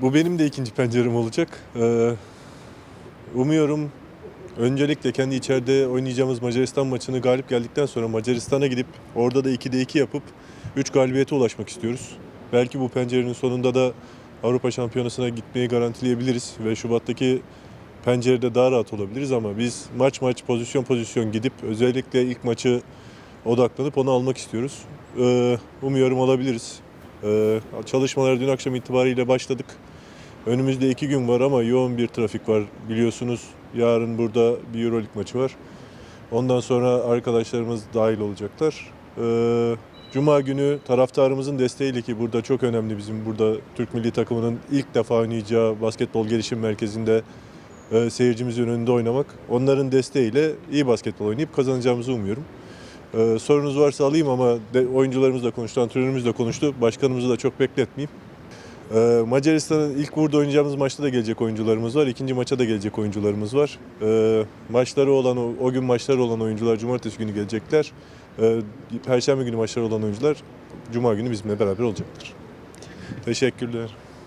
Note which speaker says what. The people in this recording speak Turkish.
Speaker 1: Bu benim de ikinci pencerem olacak. Ee, umuyorum öncelikle kendi içeride oynayacağımız Macaristan maçını galip geldikten sonra Macaristan'a gidip orada da 2'de 2 yapıp 3 galibiyete ulaşmak istiyoruz. Belki bu pencerenin sonunda da Avrupa Şampiyonası'na gitmeyi garantileyebiliriz ve Şubat'taki pencerede daha rahat olabiliriz ama biz maç maç pozisyon pozisyon gidip özellikle ilk maçı odaklanıp onu almak istiyoruz. Ee, umuyorum alabiliriz. Ee, çalışmalara dün akşam itibariyle başladık. Önümüzde iki gün var ama yoğun bir trafik var biliyorsunuz. Yarın burada bir Euroleague maçı var. Ondan sonra arkadaşlarımız dahil olacaklar. Ee, Cuma günü taraftarımızın desteğiyle ki burada çok önemli bizim burada Türk milli takımının ilk defa oynayacağı basketbol gelişim merkezinde e, seyircimizin önünde oynamak. Onların desteğiyle iyi basketbol oynayıp kazanacağımızı umuyorum. Ee, sorunuz varsa alayım ama de, oyuncularımız da konuştu, antrenörümüz konuştu. Başkanımızı da çok bekletmeyeyim. Ee, Macaristan'ın ilk burada oynayacağımız maçta da gelecek oyuncularımız var. İkinci maça da gelecek oyuncularımız var. Ee, maçları olan, o, o gün maçları olan oyuncular cumartesi günü gelecekler. Ee, Perşembe günü maçları olan oyuncular cuma günü bizimle beraber olacaktır. Teşekkürler.